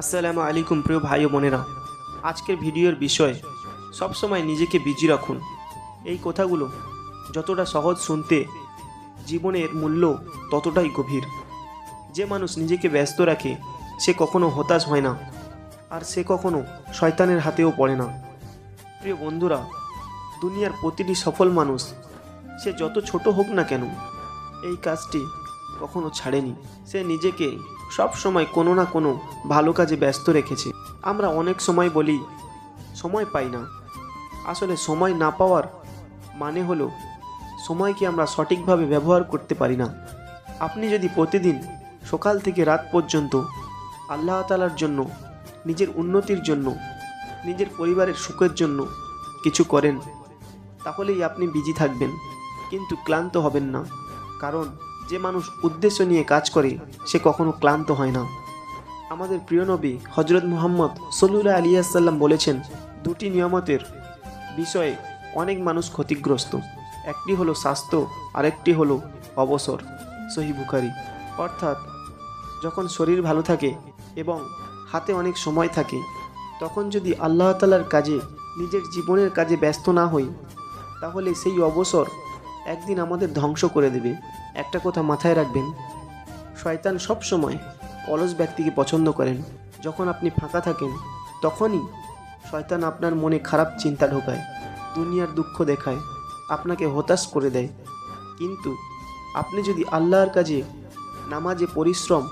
আসসালামু আলাইকুম প্রিয় ভাই ও বোনেরা। আজকের ভিডিওর বিষয়, সবসময় নিজেকে বিজি রাখুন। এই কথাগুলো যতটা সহজ শুনতে, জীবনের মূল্য ততটাই গভীর। যে মানুষ নিজেকে ব্যস্ত রাখে, সে কখনো হতাশ হয় না, আর সে কখনো শয়তানের হাতেও পড়ে না। প্রিয় বন্ধুরা, দুনিয়ার প্রতিটি সফল মানুষ, সে যত ছোট হোক না কেন, এই কাজটি কখনো ছাড়েনি। সে নিজেকে সব সময় কোনো না কোনো ভালো কাজে ব্যস্ত রেখেছে। আমরা অনেক সময় বলি, সময় পাই না। আসলে সময় না পাওয়ার মানে হলো, সময়কে আমরা সঠিকভাবে ব্যবহার করতে পারি না। আপনি যদি প্রতিদিন সকাল থেকে রাত পর্যন্ত আল্লাহ তালার জন্য, নিজের উন্নতির জন্য, নিজের পরিবারের সুখের জন্য কিছু করেন, তাহলেই আপনি বিজি থাকবেন, কিন্তু ক্লান্ত হবেন না। কারণ যে মানুষ উদ্দেশ্য নিয়ে কাজ করে, সে কখনো ক্লান্ত হয় না। আমাদের প্রিয় নবী হজরত মুহাম্মদ সল্লুল্লাহ আলিয়াসাল্লাম বলেছেন, দুটি নিয়ামতের বিষয়ে অনেক মানুষ ক্ষতিগ্রস্ত। একটি হলো স্বাস্থ্য, আরেকটি হলো অবসর। সহি বুখারি। অর্থাৎ যখন শরীর ভালো থাকে এবং হাতে অনেক সময় থাকে, তখন যদি আল্লাহ তালার কাজে, নিজের জীবনের কাজে ব্যস্ত না হই, তাহলে সেই অবসর একদিন আমাদের ধ্বংস করে দেবে। একটা কথা মাথায় রাখবেন, শয়তান সব সময় অলস ব্যক্তিকে পছন্দ করেন। যখন আপনি ফাঁকা থাকেন, তখনই শয়তান আপনার মনে খারাপ চিন্তা ঢোকায়, দুনিয়ার দুঃখ দেখায়, আপনাকে হতাশ করে দেয়। কিন্তু আপনি যদি আল্লাহর কাজে, নামাজে পরিশ্রম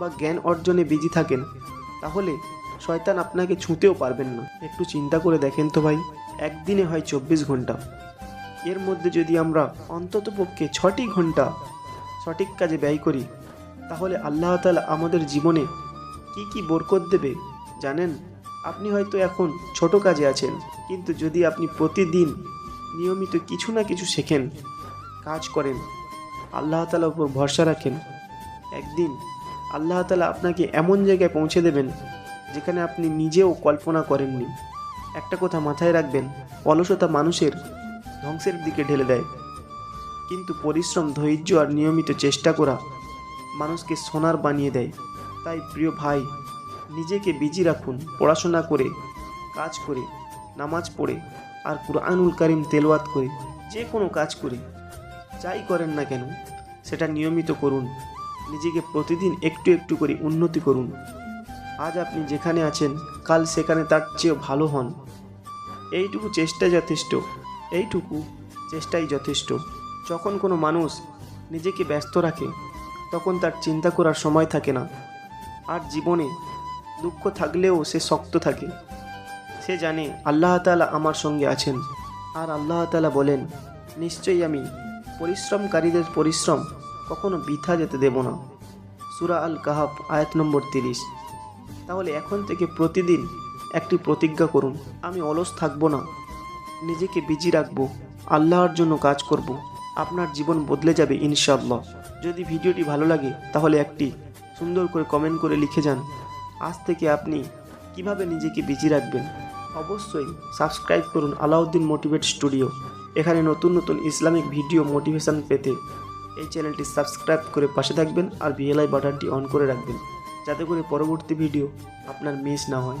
বা জ্ঞান অর্জনে বিজি থাকেন, তাহলে শয়তান আপনাকে ছুঁতেও পারবেন না। একটু চিন্তা করে দেখেন তো ভাই, একদিনে হয় চব্বিশ ঘণ্টা। এর মধ্যে যদি আমরা অন্ততপক্ষে ছটি ঘণ্টা সঠিক কাজে ব্যয় করি, তাহলে আল্লাহ তালা আমাদের জীবনে কি কি বরকত দেবে জানেন? আপনি হয়তো এখন ছোট কাজে আছেন, কিন্তু যদি আপনি প্রতিদিন নিয়মিত কিছু না কিছু শেখেন, কাজ করেন, আল্লাহ তালার উপর ভরসা রাখেন, একদিন আল্লাহ তালা আপনাকে এমন জায়গায় পৌঁছে দেবেন যেখানে আপনি নিজেও কল্পনা করেননি। একটা কথা মাথায় রাখবেন, অলসতা মানুষের ধ্বংসের দিকে ঢেলে দেয়। কিন্তু পরিশ্রম, ধৈর্য আর নিয়মিত চেষ্টা করা মানুষকে সোনার বানিয়ে দেয়। তাই প্রিয় ভাই, নিজেকে বিজি রাখুন, পড়াশোনা করে, কাজ করে, নামাজ পড়ে আর কুরআনুল কারিম তেলওয়াত করে, যে কোনো কাজ করে, যাই করেন না কেন, সেটা নিয়মিত করুন। নিজেকে প্রতিদিন একটু একটু করে উন্নতি করুন। আজ আপনি যেখানে আছেন, কাল সেখানে তার চেয়েও ভালো হন। এইটুকু চেষ্টা যথেষ্ট। এইটুকু চেষ্টাই যথেষ্ট। যখন কোনো মানুষ নিজেকে ব্যস্ত রাখে, তখন তার চিন্তা করার সময় থাকে না। আর জীবনে দুঃখ থাকলেও সে শক্ত থাকে। সে জানে আল্লাহ তালা আমার সঙ্গে আছেন। আর আল্লাহ তালা বলেন, নিশ্চয়ই আমি পরিশ্রমকারীদের পরিশ্রম কখনো বৃথা যেতে দেব না। সুরা আল কাহাব আয়াত নম্বর তিরিশ। তাহলে এখন থেকে প্রতিদিন একটি প্রতিজ্ঞা করুন, আমি অলস থাকব না। নিজেকে বিজি রাখব, আল্লাহর জন্য কাজ করব, আপনার জীবন বদলে যাবে ইনশাআল্লাহ। যদি ভিডিওটি ভালো লাগে, তাহলে একটি সুন্দর করে কমেন্ট করে লিখে যান, আজ থেকে আপনি কীভাবে নিজেকে বিজি রাখবেন? অবশ্যই সাবস্ক্রাইব করুন আলাউদ্দিন মোটিভেট স্টুডিও, এখানে নতুন নতুন ইসলামিক ভিডিও মোটিভেশন পেতে এই চ্যানেলটি সাবস্ক্রাইব করে পাশে থাকবেন আর ভিএলআই বাটনটি অন করে রাখবেন, যাতে করে পরবর্তী ভিডিও আপনার মিস না হয়।